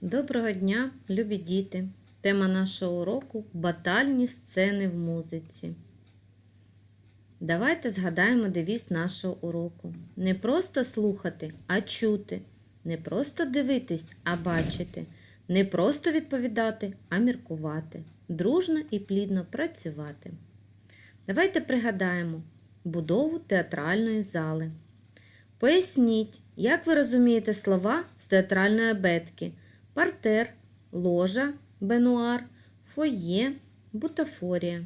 Доброго дня, любі діти! Тема нашого уроку батальні сцени в музиці. Давайте згадаємо девіз нашого уроку. Не просто слухати, а чути. Не просто дивитись, а бачити. Не просто відповідати, а міркувати. Дружно і плідно працювати. Давайте пригадаємо будову театральної зали. Поясніть, як ви розумієте слова з театральної абетки партер, ложа, бенуар, фоє, бутафорія.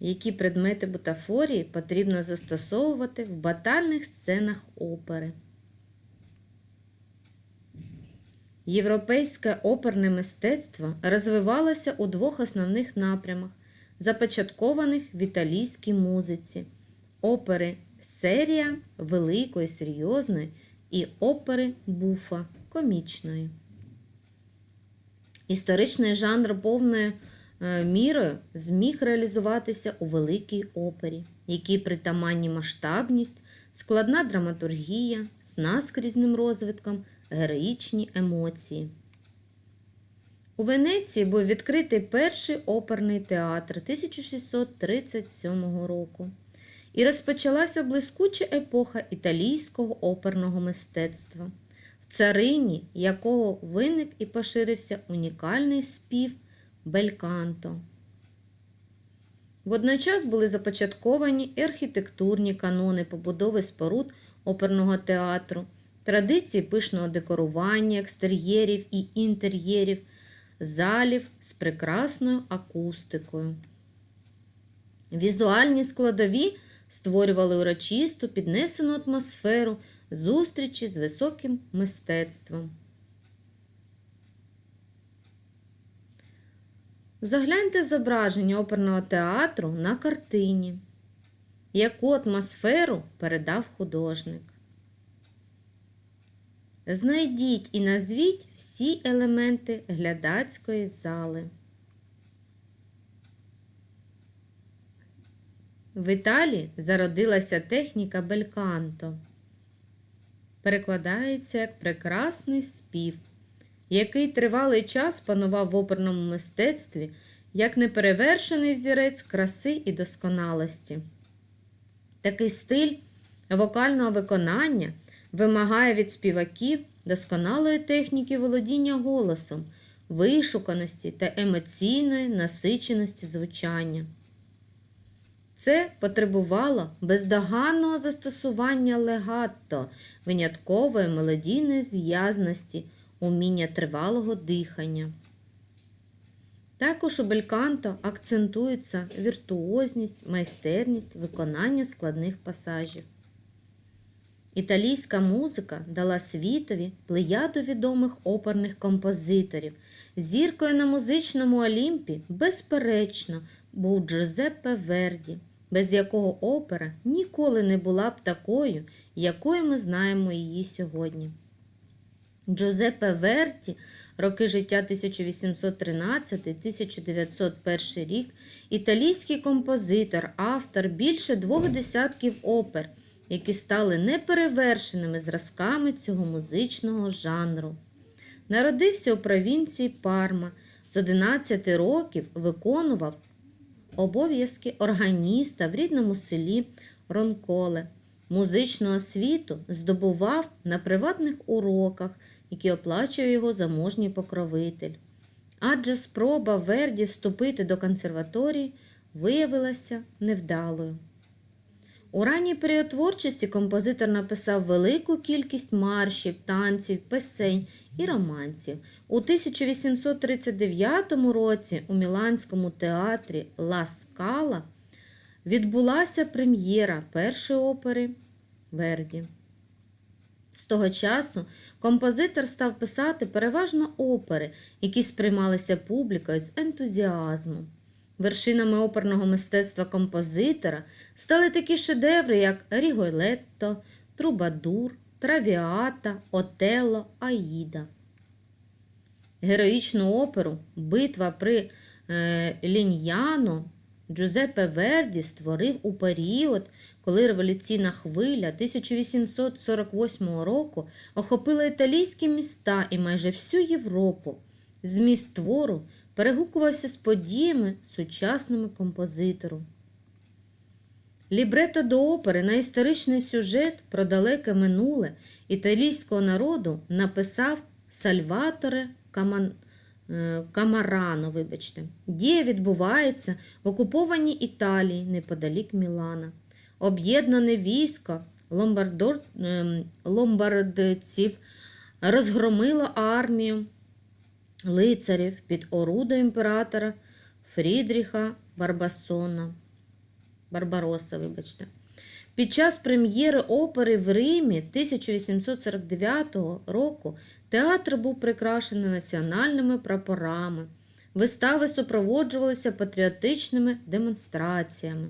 Які предмети бутафорії потрібно застосовувати в батальних сценах опери? Європейське оперне мистецтво розвивалося у двох основних напрямах, започаткованих в італійській музиці опери серія великої, серйозної і опери буфа комічної. Історичний жанр повною е, мірою зміг реалізуватися у великій опері, якій притаманні масштабність, складна драматургія з наскрізним розвитком, героїчні емоції. У Венеції був відкритий перший оперний театр 1637 року і розпочалася блискуча епоха італійського оперного мистецтва, царині якого виник і поширився унікальний спів бельканто. Водночас були започатковані і архітектурні канони побудови споруд оперного театру, традиції пишного декорування, екстер'єрів і інтер'єрів, залів з прекрасною акустикою. Візуальні складові створювали урочисту піднесену атмосферу зустрічі з високим мистецтвом. Загляньте зображення оперного театру на картині, яку атмосферу передав художник. Знайдіть і назвіть всі елементи глядацької зали. В Італії зародилася техніка бельканто. Перекладається як прекрасний спів, який тривалий час панував в оперному мистецтві як неперевершений взірець краси і досконалості. Такий стиль вокального виконання вимагає від співаків досконалої техніки володіння голосом, вишуканості та емоційної насиченості звучання. Це потребувало бездоганного застосування легатто, виняткової мелодійної зв'язності, уміння тривалого дихання. Також у бельканто акцентується віртуозність, майстерність виконання складних пасажів. Італійська музика дала світові плеяду відомих оперних композиторів. Зіркою на музичному Олімпі, безперечно, був Джузеппе Верді, без якого опера ніколи не була б такою, якою ми знаємо її сьогодні. Джузеппе Верді, роки життя 1813-1901 рік, італійський композитор, автор більше двох десятків опер, які стали неперевершеними зразками цього музичного жанру. Народився у провінції Парма. З 11 років виконував обов'язки органіста в рідному селі Ронколе. Музичну освіту здобував на приватних уроках, які оплачує його заможній покровитель. Адже спроба Верді вступити до консерваторії виявилася невдалою. У ранній період творчості композитор написав велику кількість маршів, танців, пісень і романців. У 1839 році у Міланському театрі Ла Скала відбулася прем'єра першої опери Верді. З того часу композитор став писати переважно опери, які сприймалися публікою з ентузіазмом. Вершинами оперного мистецтва композитора стали такі шедеври, як Ріголетто, Трубадур, Травіата, Отелло, Аїда. Героїчну оперу Битва при е, Ліньяно Джузеппе Верді створив у період, коли революційна хвиля 1848 року охопила італійські міста і майже всю Європу. Зміст твору перегукувався з подіями сучасними композитору. Лібрето до опери на історичний сюжет про далеке минуле італійського народу написав Сальваторе Каман... е, Камарано. Вибачте. Дія відбувається в окупованій Італії неподалік Мілана. Об'єднане військо ломбардор... ем, ломбардців розгромило армію лицарів під орудою імператора Фрідріха Барбасона. Барбароса, вибачте. Під час прем'єри опери в Римі 1849 року театр був прикрашений національними прапорами. Вистави супроводжувалися патріотичними демонстраціями.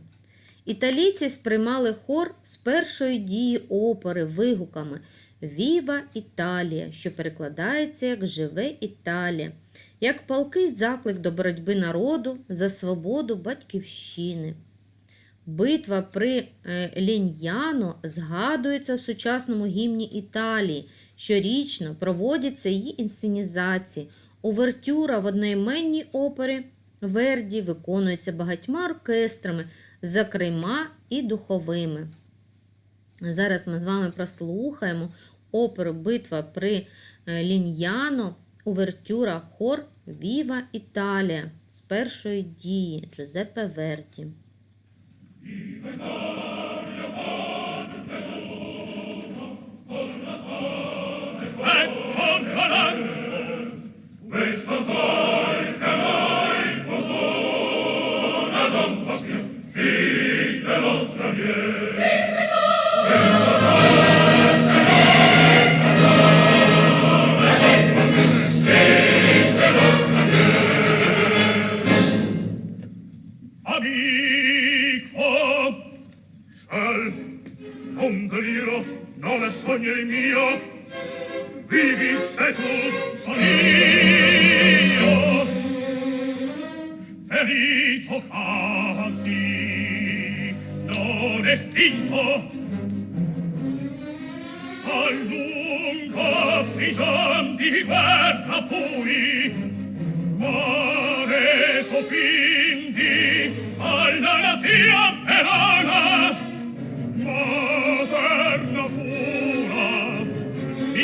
Італійці сприймали хор з першої дії опери вигуками Віва Італія, що перекладається як Живе Італія, як палкий заклик до боротьби народу за свободу батьківщини. Битва при е, Ліньяно згадується в сучасному гімні Італії. Щорічно проводяться її інсценізації. Увертюра в одноіменній опері Верді виконується багатьма оркестрами, зокрема і духовими. Зараз ми з вами прослухаємо оперу Битва при е, Ліньяно, увертюра хор Віва Італія з першої дії Джузеппе Верді. Let's go! sopindi alla natia perana materna pura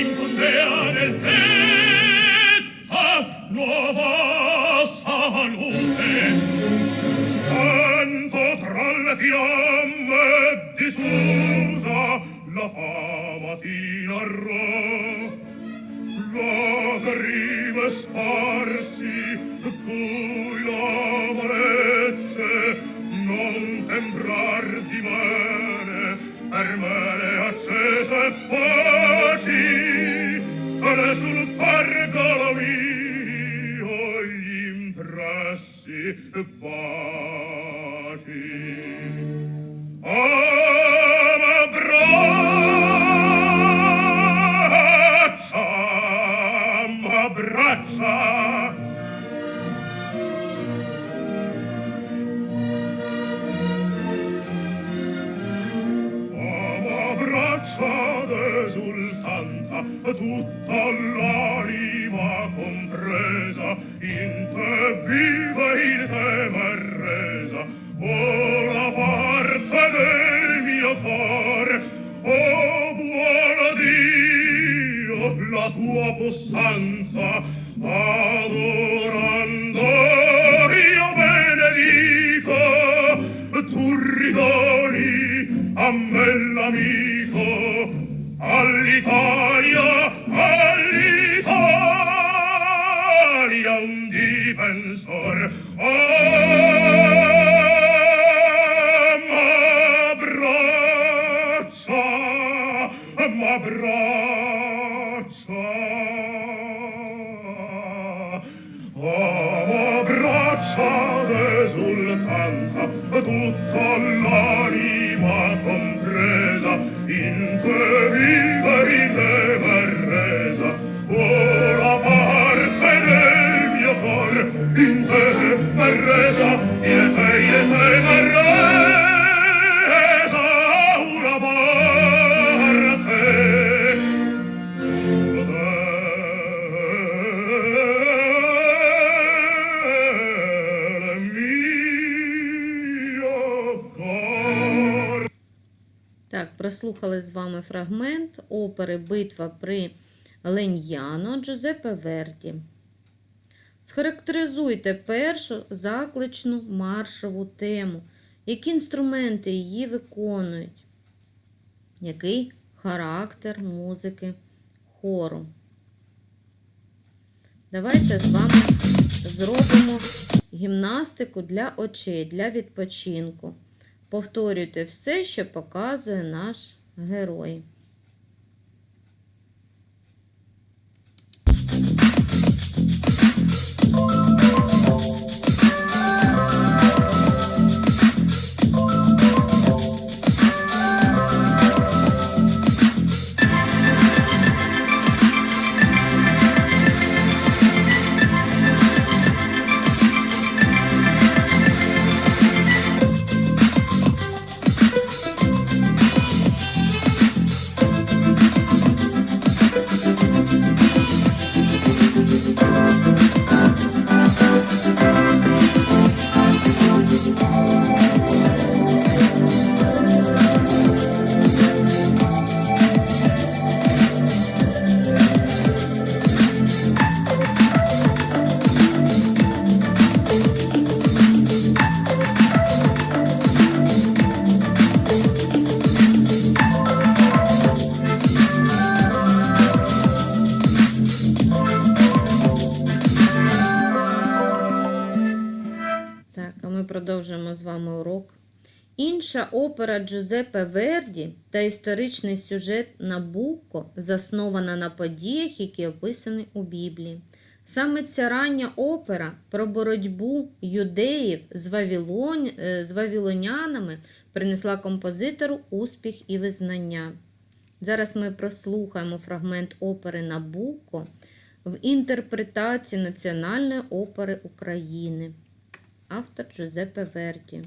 infondea nel petto nuova salute. Spento tra le fiamme disusa la fama ti narrò. Lacrime sparve sembrar di mare per mare accese e foci ora sul braccia d'esultanza tutta l'anima compresa in te viva in te m'è resa o la parte del mio cor o buono Dio la tua possanza adorando Even Lebensor. Oh! Прослухали з вами фрагмент опери Битва при Леньяно Джузеппе Верді. Схарактеризуйте першу закличну маршову тему. Які інструменти її виконують? Який характер музики хору? Давайте з вами зробимо гімнастику для очей, для відпочинку. Повторюйте все, що показує наш герой. Інша опера Джузеппе Верді та історичний сюжет Набуко заснована на подіях, які описані у Біблії. Саме ця рання опера про боротьбу юдеїв з, Вавилон... е, з вавилонянами принесла композитору успіх і визнання. Зараз ми прослухаємо фрагмент опери Набуко в інтерпретації Національної опери України. Автор Джузеппе Верді.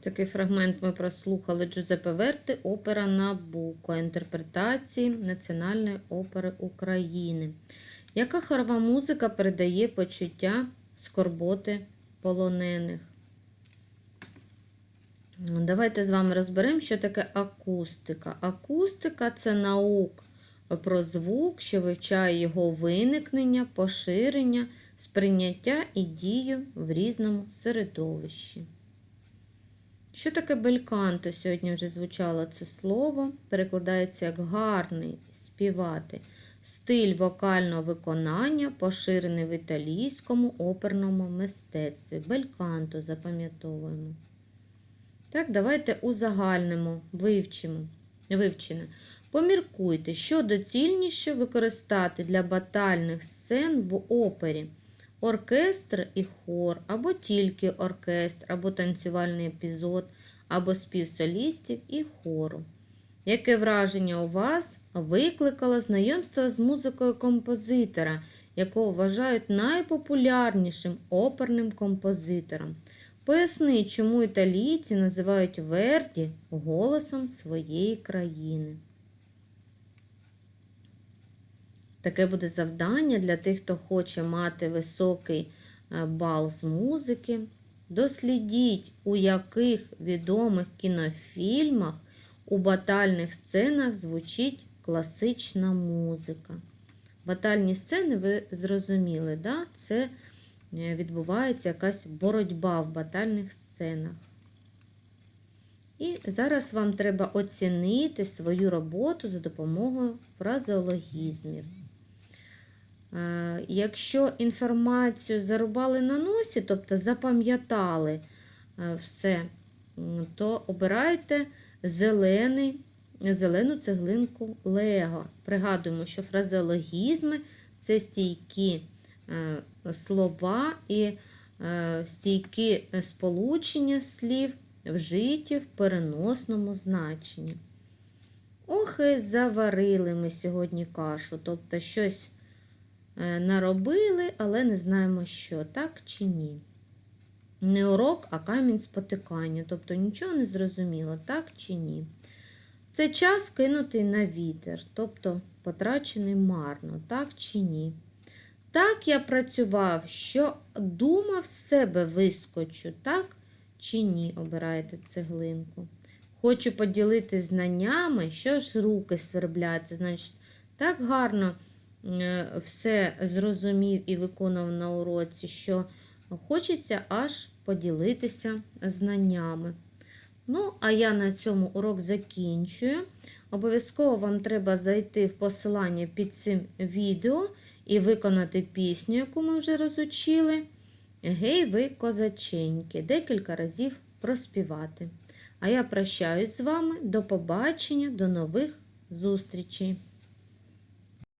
Такий фрагмент ми прослухали Джузеппе Верти, опера Набуко, інтерпретації Національної опери України. Яка хорова музика передає почуття скорботи полонених? Давайте з вами розберемо, що таке акустика. Акустика це наук про звук, що вивчає його виникнення, поширення, сприйняття і дію в різному середовищі. Що таке бельканто? Сьогодні вже звучало це слово. Перекладається як гарний співати. Стиль вокального виконання, поширений в італійському оперному мистецтві. Бельканто запам'ятовуємо. Так, давайте узагальнимо, вивчимо. Вивчене. Поміркуйте, що доцільніше використати для батальних сцен в опері. Оркестр і хор, або тільки оркестр, або танцювальний епізод, або спів солістів і хору. Яке враження у вас викликало знайомство з музикою композитора, якого вважають найпопулярнішим оперним композитором? Поясни, чому італійці називають Верді голосом своєї країни. Таке буде завдання для тих, хто хоче мати високий е, бал з музики. Дослідіть, у яких відомих кінофільмах у батальних сценах звучить класична музика. Батальні сцени, ви зрозуміли, да? це е, відбувається якась боротьба в батальних сценах. І зараз вам треба оцінити свою роботу за допомогою фразеологізмів. Е, Якщо інформацію зарубали на носі, тобто запам'ятали е, все, то обирайте зелений, зелену цеглинку Лего. Пригадуємо, що фразеологізми це стійкі е, слова і стійкі сполучення слів, вжиті в переносному значенні. Ох, і заварили ми сьогодні кашу, тобто щось наробили, але не знаємо що, так чи ні. Не урок, а камінь спотикання, тобто нічого не зрозуміло, так чи ні. Це час кинутий на вітер, тобто потрачений марно, так чи ні. Так я працював, що думав з себе вискочу, так чи ні, обираєте цеглинку. Хочу поділити знаннями, що ж руки свербляться. Значить, так гарно е, все зрозумів і виконав на уроці, що хочеться аж поділитися знаннями. Ну, а я на цьому урок закінчую. Обов'язково вам треба зайти в посилання під цим відео і виконати пісню, яку ми вже розучили. Гей, ви козаченьки, декілька разів проспівати. А я прощаюсь з вами. До побачення, до нових зустрічей!